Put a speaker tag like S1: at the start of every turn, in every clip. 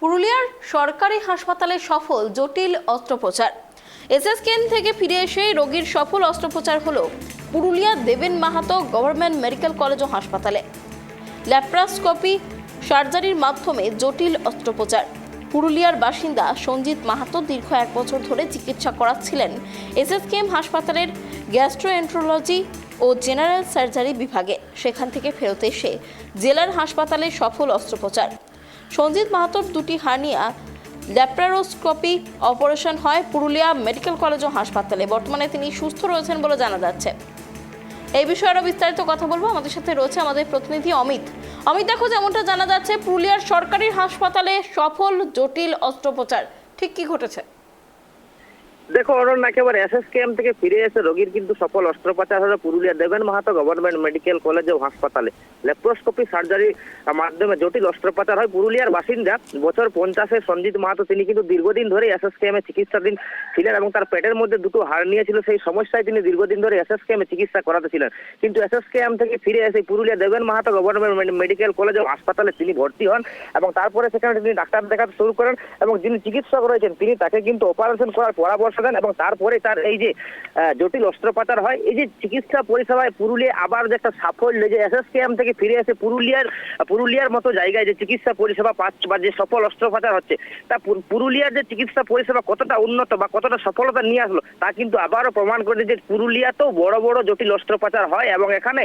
S1: পুরুলিয়ার সরকারি হাসপাতালে সফল জটিল অস্ত্রোপচার। এসএসকেএন থেকে ফিরে এসে রোগীর সফল অস্ত্রোপচার হলো Purulia Deben Mahato government medical college ও হাসপাতালে। ল্যাপ্রাস্কোপি সার্জারির মাধ্যমে জটিল অস্ত্রোপচার। পুরুলিয়ার বাসিন্দা সঞ্জিত মাহাতো দীর্ঘ এক বছর ধরে চিকিৎসা করাচ্ছিলেন এসএসকেএম হাসপাতালের গ্যাস্ট্রোএন্ট্রোলজি ও জেনারেল সার্জারি বিভাগে। সেখান থেকে ফেরত এসে জেলার হাসপাতালে সফল অস্ত্রোপচার। সঞ্জিত মাহাতোর দুটি হানিয়া ল্যাপ্রারোস্কোপি অপারেশন হয় পুরুলিয়া মেডিকেল কলেজ ও হাসপাতালে। বর্তমানে তিনি সুস্থ রয়েছেন বলে জানা যাচ্ছে। এই বিষয়ে আরও বিস্তারিত কথা বলব। আমাদের সাথে রয়েছে আমাদের প্রতিনিধি অমিত। অমিত, দেখো যেমনটা জানা যাচ্ছে, পুরুলিয়ার সরকারি হাসপাতালে সফল, জটিল অস্ত্রোপচার। ঠিক কি ঘটেছে?
S2: দেখো, অরণ্য, একেবারে এসএসকেএম থেকে ফিরে এসে রোগীর কিন্তু সফল অস্ত্রোপচার হলো Purulia Deben Mahato government medical college ও হাসপাতালে। ল্যাপ্রোস্কোপি সার্জারি মাধ্যমে জটিল অস্ত্রোপচার হয় পুরুলিয়ার বাসিন্দা। বছর পঞ্চাশের সঞ্জিত মাহাতো, তিনি কিন্তু দীর্ঘদিন ধরে এসএসকেএম এ চিকিৎসাধীন ছিলেন এবং তার পেটের মধ্যে দুটো হার্নিয়া নিয়েছিল। সেই সমস্যায় তিনি দীর্ঘদিন ধরে এসএসকেএম এ চিকিৎসা করাতে ছিলেন। কিন্তু এস এস এসএসকেএম থেকে ফিরে এসে Purulia Deben Mahato government medical college ও হাসপাতালে তিনি ভর্তি হন এবং তারপরে সেখানে তিনি ডাক্তার দেখাতে শুরু করেন এবং যিনি চিকিৎসক রয়েছেন, তিনি তাকে কিন্তু অপারেশন করার পরামর্শ দেন এবং তারপরে তার এই যে জটিল অস্ত্রোপচার হয়, এই যে চিকিৎসা পরিষেবায় পুরুলিয়া আবার যে একটা সাফল্য যে এসএসকেএম থেকে ফিরে এসে পুরুলিয়ার পুরুলিয়ার মতো জায়গায় যে চিকিৎসা পরিষেবা পাচ্ছে বা যে সফল অস্ত্রোপচার হচ্ছে, তা পুরুলিয়ার যে চিকিৎসা পরিষেবা কতটা উন্নত বা কতটা সফলতা নিয়ে আসলো, তা কিন্তু আবারও প্রমাণ করে যে পুরুলিয়াতেও বড় বড় জটিল অস্ত্রোপচার হয় এবং এখানে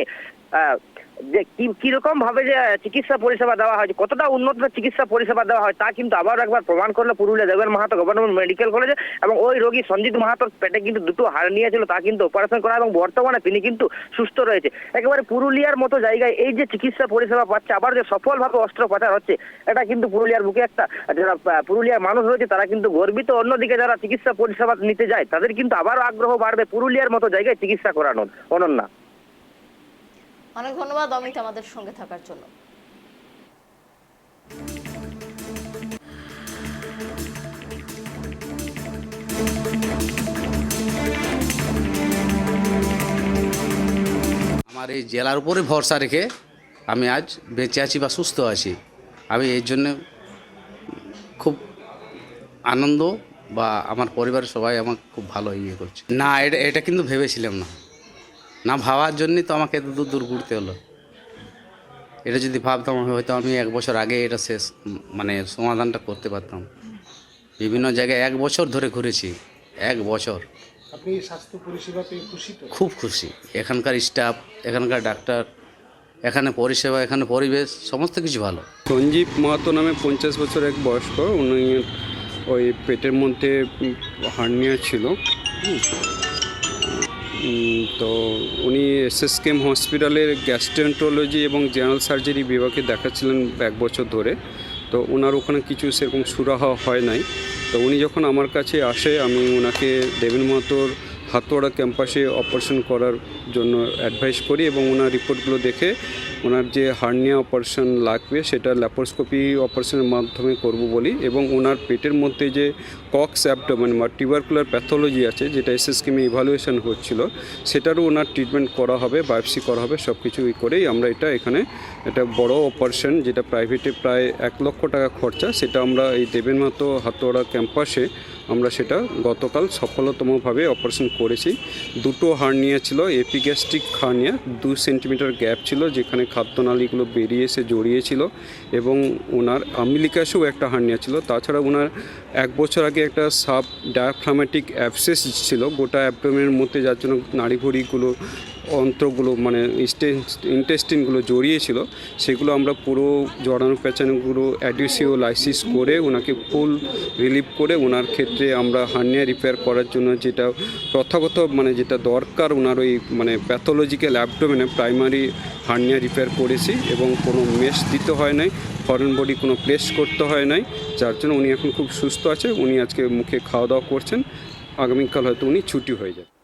S2: যে কীরকম ভাবে যে চিকিৎসা পরিষেবা দেওয়া হয় কতটা উন্নত চিকিৎসা পরিষেবা দেওয়া হয়, তা কিন্তু আবার একবার প্রমাণ করল পুরুলিয়া দেবেন মাহাতো গভর্নমেন্ট মেডিকেল কলেজে এবং ওই রোগী সঞ্জিত মাহাতোর পেটে কিন্তু দুটো হাড় নিয়েছিল, তা কিন্তু অপারেশন করা এবং বর্তমানে তিনি কিন্তু সুস্থ রয়েছে। একেবারে পুরুলিয়ার মতো জায়গায় এই যে চিকিৎসা পরিষেবা পাচ্ছে, আবার যে সফলভাবে অস্ত্রোপচার হচ্ছে, এটা কিন্তু পুরুলিয়ার বুকে একটা, যারা পুরুলিয়ার মানুষ রয়েছে, তারা কিন্তু গর্বিত। অন্যদিকে যারা চিকিৎসা পরিষেবা নিতে যায়, তাদের কিন্তু আবারও আগ্রহ বাড়বে পুরুলিয়ার মতো জায়গায় চিকিৎসা করানোর। অনন্যা।
S1: অনেক ধন্যবাদ, অমিত আমাদের সঙ্গে থাকার জন্য।
S3: আমার এই জেলার উপরে ভরসা রেখে আমি আজ বেঁচে আছি বা সুস্থ আছি। আমি এই জন্য খুব আনন্দ বা আমার পরিবারের সবাই আমার খুব ভালো ইয়ে করছে। না, এটা এটা কিন্তু ভেবেছিলাম না। না ভাবার জন্যই তো আমাকে এত দূর দূর ঘুরতে হলো। এটা যদি ভাবতাম হয়তো আমি এক বছর আগে এটা শেষ মানে সমাধানটা করতে পারতাম। বিভিন্ন জায়গায় এক বছর ধরে ঘুরেছি এক বছর।
S4: আপনি স্বাস্থ্য পরিষেবা পেয়ে খুশি তো?
S3: খুব খুশি। এখানকার স্টাফ এখানকার ডাক্তার এখানে পরিষেবা এখানে পরিবেশ সমস্ত কিছু ভালো।
S5: সঞ্জীব মাহাতো নামে পঞ্চাশ বছর এক বয়স্ক উনি ওই পেটের মধ্যে হার্নিয়া ছিল। তো উনি এসএসকেএম হসপিটালের গ্যাস্ট্রেন্টোলজি এবং জেনারেল সার্জারি বিভাগে দেখাচ্ছিলেন এক বছর ধরে। তো ওনার ওখানে কিছু সেরকম সুরাহা হয় নাই। তো উনি যখন আমার কাছে আসে, আমি ওনাকে দেবেন মাহাতোর হাতোয়াড়া ক্যাম্পাসে অপারেশন করার জন্য অ্যাডভাইস করি এবং ওনার রিপোর্টগুলো দেখে ওনার যে হার্নিয়া অপারেশন লাগবে, সেটা ল্যাপারোস্কোপি অপারেশনের মাধ্যমে করব বলি এবং ওনার পেটের মধ্যে যে কক্স অ্যাবডোমেন বা টিউবারকুলার প্যাথোলজি আছে, যেটা এসএসকেমে ইভালুয়েশন হচ্ছিল, সেটারও ওনার ট্রিটমেন্ট করা হবে বায়োপসি করা হবে সব কিছু করেই আমরা এটা এখানে একটা বড় অপারেশন যেটা প্রাইভেটে প্রায় এক লক্ষ টাকা খরচা, সেটা আমরা এই দেবেন মতো হাতোয়াড়া ক্যাম্পাসে আমরা সেটা গতকাল সফলতমভাবে অপারেশন করেছি। দুটো হার্নিয়া ছিল, এপিগ্যাস্ট্রিক হার্নিয়া, দু সেন্টিমিটার গ্যাপ ছিল, যেখানে খাদ্যনালীগুলো বেরিয়ে এসে জড়িয়েছিল এবং ওনার আমিলিকাসেও একটা হার্নিয়া ছিল। তাছাড়া ওনার এক বছর আগে একটা সাব ডায়াফ্রামেটিক অ্যাবসেস ছিল, গোটা অ্যাবডোমেনের মধ্যে যার জন্য নাড়িভুড়িগুলো, অন্ত্রগুলো মানে ইন্টেস্টিনগুলো জড়িয়েছিল, সেগুলো আমরা পুরো জড়ানো পেঁচানোগুলো অ্যাডিসিও লাইসিস করে ওনাকে ফুল রিলিভ করে ওনার ক্ষেত্রে আমরা হার্নিয়া রিপেয়ার করার জন্য যেটা প্রথাগত মানে যেটা দরকার ওনার ওই মানে প্যাথোলজিক্যাল অ্যাবডোমেনে, প্রাইমারি হার্নিয়া রিপেয়ার করেছি এবং কোনো মেশ দিতে হয় নাই, ফরেন বডি কোনো প্লেস করতে হয় নাই, যার জন্য উনি এখন খুব সুস্থ আছে, উনি আজকে মুখে খাওয়া দাওয়া করছেন, আগামীকাল হয়তো উনি ছুটি হয়ে যায়